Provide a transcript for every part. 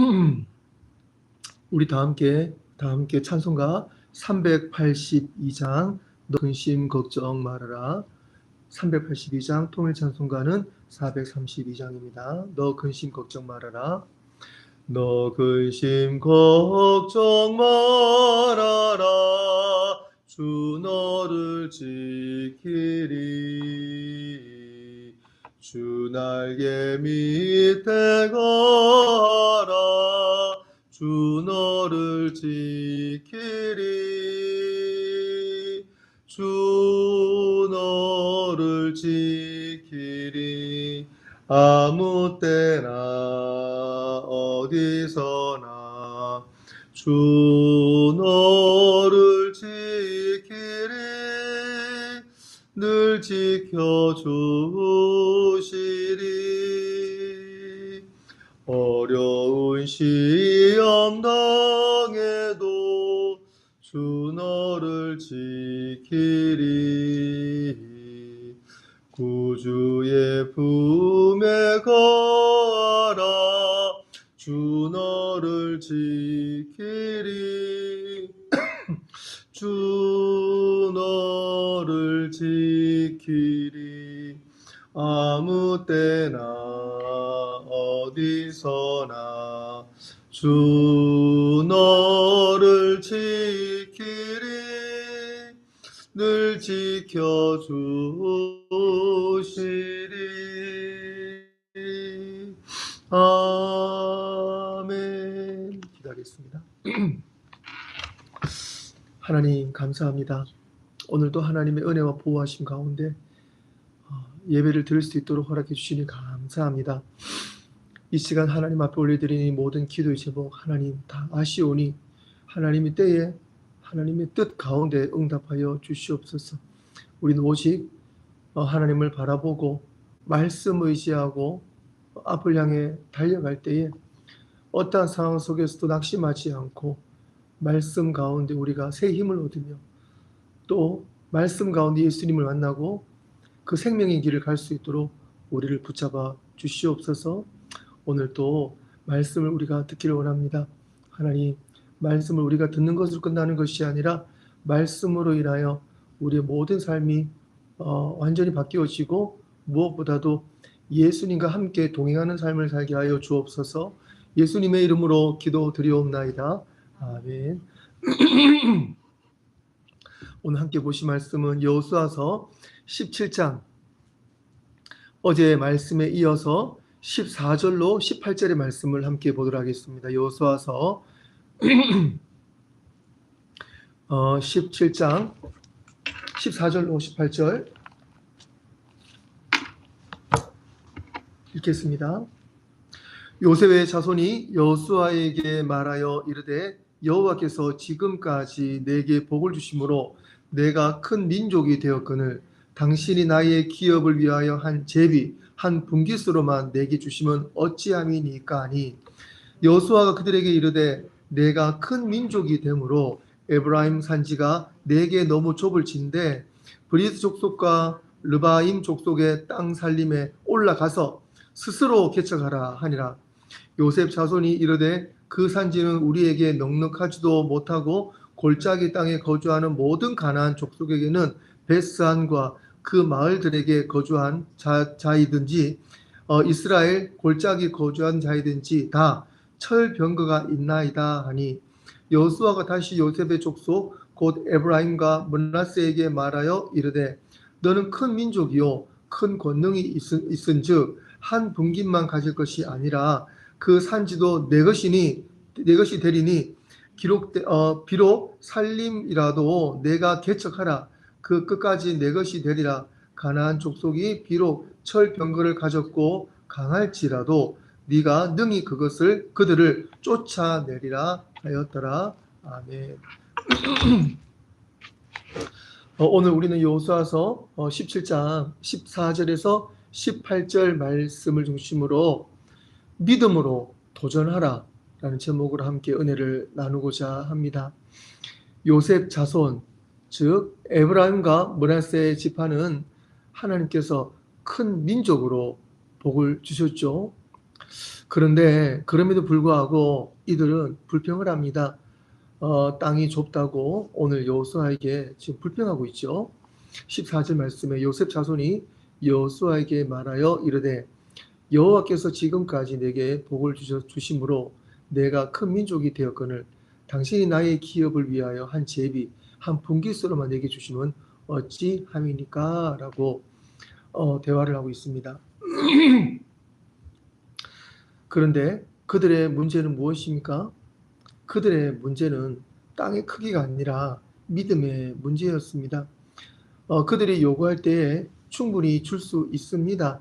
우리 다 함께 다 함께 찬송가 382장 너 근심 걱정 말아라 382장 통일 찬송가는 432장입니다. 너 근심 걱정 말아라. 너 근심 걱정 말아라. 주 너를 지키리. 주 날개 밑에 가라. 주 너를 지키리. 주 너를 지키리. 아무 때나 어디서나 주 너를 지키리 늘 지켜주시리 어려운 시 험 당해도 주 너를 지키리. 구주의 품에 가라. 주 너를 지키리. 주 너를 지키리. 아무 때나 어디서나 주 너를 지키리 늘 지켜주시리. 아멘. 기다리겠습니다. 하나님 감사합니다. 오늘도 하나님의 은혜와 보호하심 가운데 어, 예배를 드릴 수 있도록 허락해 주시니 감사합니다 이 시간 하나님 앞에 올려드리니 모든 기도의 제목 하나님 다 아시오니 하나님의 때에 하나님의 뜻 가운데 응답하여 주시옵소서. 우리는 오직 어, 하나님을 바라보고 말씀 의지하고 앞을 향해 달려갈 때에 어떠한 상황 속에서도 낙심하지 않고 말씀 가운데 우리가 새 힘을 얻으며 또 말씀 가운데 예수님을 만나고 그 생명의 길을 갈 수 있도록 우리를 붙잡아 주시옵소서. 오늘 또 말씀을 우리가 듣기를 원합니다. 하나님 말씀을 우리가 듣는 것으로 끝나는 것이 아니라 말씀으로 인하여 우리의 모든 삶이 어, 완전히 바뀌어지고 무엇보다도 예수님과 함께 동행하는 삶을 살게 하여 주옵소서. 예수님의 이름으로 기도드리옵나이다. 아멘. 오늘 함께 보실 말씀은 여호수아서 17장 어제의 말씀에 이어서 14절로 18절의 말씀을 함께 보도록 하겠습니다. 여호수아서 어, 17장 14절로 18절 읽겠습니다. 요셉의 자손이 여호수아에게 말하여 이르되 여호와께서 지금까지 내게 복을 주심으로 내가 큰 민족이 되었거늘 당신이 나의 기업을 위하여 한 제비 한 분깃으로만 내게 주시면 어찌함이니까 하니 여호수아가 그들에게 이르되 내가 큰 민족이 되므로 에브라임 산지가 내게 너무 좁을 진데 브리스 족속과 르바임 족속의 땅 살림에 올라가서 스스로 개척하라 하니라. 요셉 자손이 이르되 그 산지는 우리에게 넉넉하지도 못하고 골짜기 땅에 거주하는 모든 가나안 족속에게는 베스안과 그 마을들에게 거주한 자, 자이든지 어, 이스라엘 골짜기 거주한 자이든지 다 철병거가 있나이다 하니 여수아가 다시 요셉의 족속 곧 에브라임과 문나스에게 말하여 이르되 너는 큰 민족이요 큰 권능이 있은, 즉 한 분깃만 가질 것이 아니라 그 산지도 내 것이니 내 것이 되리니 기록 어, 비록 살림이라도 내가 개척하라 그 끝까지 내 것이 되리라 가나안 족속이 비록 철병거를 가졌고 강할지라도 네가 능히 그것을 그들을 쫓아내리라 하였더라. 아멘. 어, 오늘 우리는 여호수아서 17장 어, 14절에서 18절 말씀을 중심으로 믿음으로 도전하라 라는 제목으로 함께 은혜를 나누고자 합니다. 요셉 자손 즉 에브라임과 문하세의 지파는 하나님께서 큰 민족으로 복을 주셨죠. 그런데 그럼에도 불구하고 이들은 불평을 합니다. 어, 땅이 좁다고 오늘 여호수아에게 지금 불평하고 있죠. 14절 말씀에 요셉 자손이 여호수아에게 말하여 이르되 여호와께서 지금까지 내게 복을 주심으로 내가 큰 민족이 되었거늘 당신이 나의 기업을 위하여 한 제비 한 분깃으로만 내게 주시면 어찌 함이니까 라고 어, 대화를 하고 있습니다. 그런데 그들의 문제는 무엇입니까? 그들의 문제는 땅의 크기가 아니라 믿음의 문제였습니다. 어, 그들이 요구할 때에 충분히 줄 수 있습니다.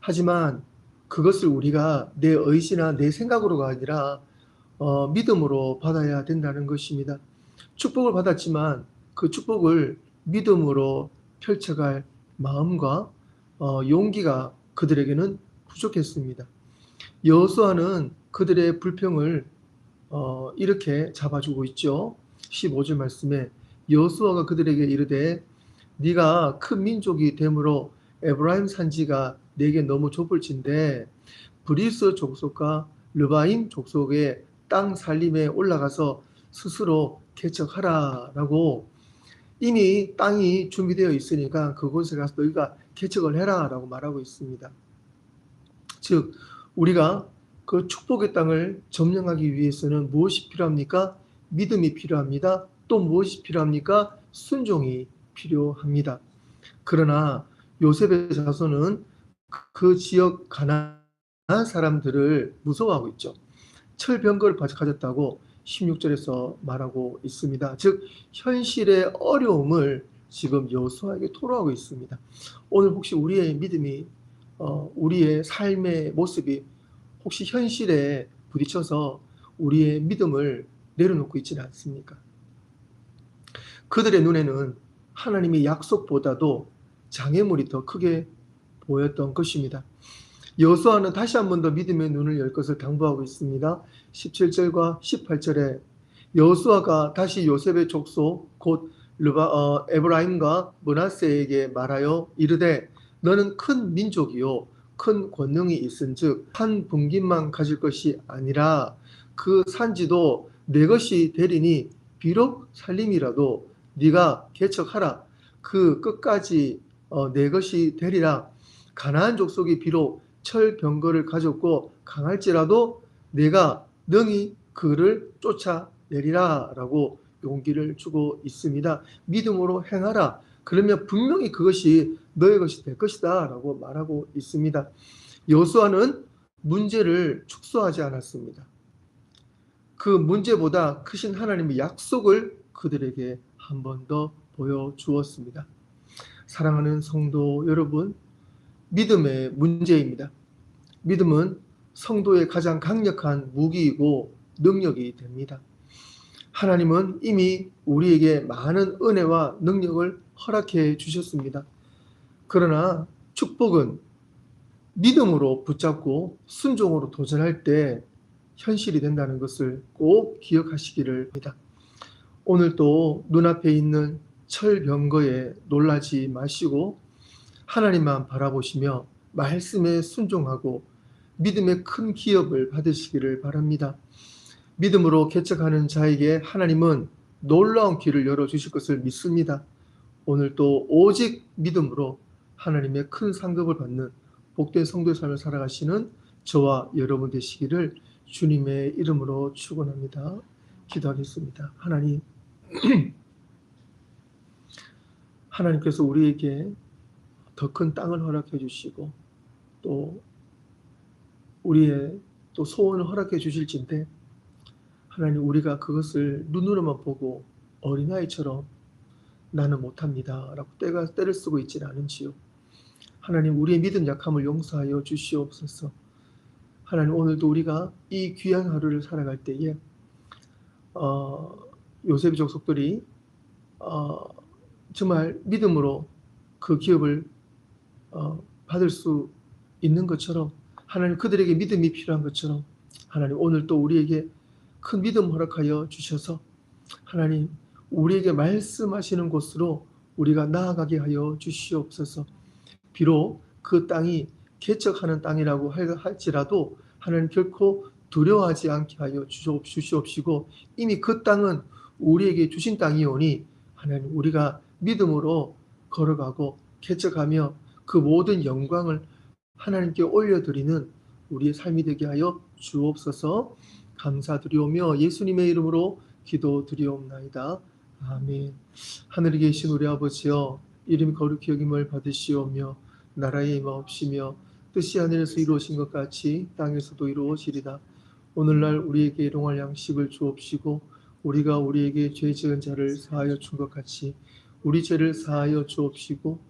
하지만 그것을 우리가 내 의지나 내 생각으로가 아니라 어, 믿음으로 받아야 된다는 것입니다. 축복을 받았지만 그 축복을 믿음으로 펼쳐갈 마음과 어, 용기가 그들에게는 부족했습니다. 여호수아는 그들의 불평을 어, 이렇게 잡아주고 있죠. 15절 말씀에 여호수아가 그들에게 이르되 네가 큰 민족이 되므로 에브라임 산지가 내게 너무 좁을진데 브리스 족속과 르바임 족속의 땅 살림에 올라가서 스스로 개척하라라고 이미 땅이 준비되어 있으니까 그곳에 가서 너희가 개척을 해라라고 말하고 있습니다. 즉 우리가 그 축복의 땅을 점령하기 위해서는 무엇이 필요합니까? 믿음이 필요합니다. 또 무엇이 필요합니까? 순종이 필요합니다. 그러나 요셉의 자손은 그 지역 가난한 사람들을 무서워하고 있죠. 철병거를 가졌다고 16절에서 말하고 있습니다. 즉 현실의 어려움을 지금 여호수아에게 토로하고 있습니다. 오늘 혹시 우리의 믿음이 어, 우리의 삶의 모습이 혹시 현실에 부딪혀서 우리의 믿음을 내려놓고 있지는 않습니까? 그들의 눈에는 하나님의 약속보다도 장애물이 더 크게 보였던 것입니다. 여호수아는 다시 한 번 더 믿음의 눈을 열 것을 당부하고 있습니다. 17절과 18절에 여호수아가 다시 요셉의 족속 곧 르바, 어, 에브라임과 문하세에게 말하여 이르되 너는 큰 민족이요 큰 권능이 있은즉 한 분깃만 가질 것이 아니라 그 산지도 내 것이 되리니 비록 살림이라도 네가 개척하라 그 끝까지 어, 내 것이 되리라 가나안 족속이 비록 철병거를 가졌고 강할지라도 내가 능히 그를 쫓아내리라 라고 용기를 주고 있습니다. 믿음으로 행하라. 그러면 분명히 그것이 너의 것이 될 것이다 라고 말하고 있습니다. 여수아는 문제를 축소하지 않았습니다. 그 문제보다 크신 하나님의 약속을 그들에게 한 번 더 보여주었습니다. 사랑하는 성도 여러분, 믿음의 문제입니다. 믿음은 성도의 가장 강력한 무기이고 능력이 됩니다. 하나님은 이미 우리에게 많은 은혜와 능력을 허락해 주셨습니다. 그러나 축복은 믿음으로 붙잡고 순종으로 도전할 때 현실이 된다는 것을 꼭 기억하시기를 합니다. 오늘 또 눈앞에 있는 철병거에 놀라지 마시고 하나님만 바라보시며 말씀에 순종하고 믿음의 큰 기업을 받으시기를 바랍니다. 믿음으로 개척하는 자에게 하나님은 놀라운 길을 열어주실 것을 믿습니다. 오늘 또 오직 믿음으로 하나님의 큰 상급을 받는 복된 성도의 삶을 살아가시는 저와 여러분 되시기를 주님의 이름으로 축원합니다. 기도하겠습니다. 하나님 하나님께서 우리에게 더 큰 땅을 허락해 주시고 또 우리의 또 소원을 허락해 주실진데 하나님 우리가 그것을 눈으로만 보고 어린아이처럼 나는 못합니다 라고 때가 때를 쓰고 있지는 않은지요. 하나님 우리의 믿음 약함을 용서하여 주시옵소서. 하나님 오늘도 우리가 이 귀한 하루를 살아갈 때에 어, 요셉 족속들이 어, 정말 믿음으로 그 기업을 어, 받을 수 있는 것처럼 하나님 그들에게 믿음이 필요한 것처럼 하나님 오늘 또 우리에게 큰 믿음 허락하여 주셔서 하나님 우리에게 말씀하시는 곳으로 우리가 나아가게 하여 주시옵소서. 비록 그 땅이 개척하는 땅이라고 할지라도 하나님 결코 두려워하지 않게 하여 주시옵- 주시옵시고 이미 그 땅은 우리에게 주신 땅이오니 하나님 우리가 믿음으로 걸어가고 개척하며 그 모든 영광을 하나님께 올려드리는 우리의 삶이 되게 하여 주옵소서 감사드리오며 예수님의 이름으로 기도드리옵나이다. 아멘. 하늘에 계신 우리 아버지여 이름이 거룩히 여김을 받으시오며 나라의 임하옵시며 뜻이 하늘에서 이루어진 것 같이 땅에서도 이루어지리다. 오늘날 우리에게 일용할 양식을 주옵시고 우리가 우리에게 죄 지은 자를 사하여 준 것 같이 우리 죄를 사하여 주옵시고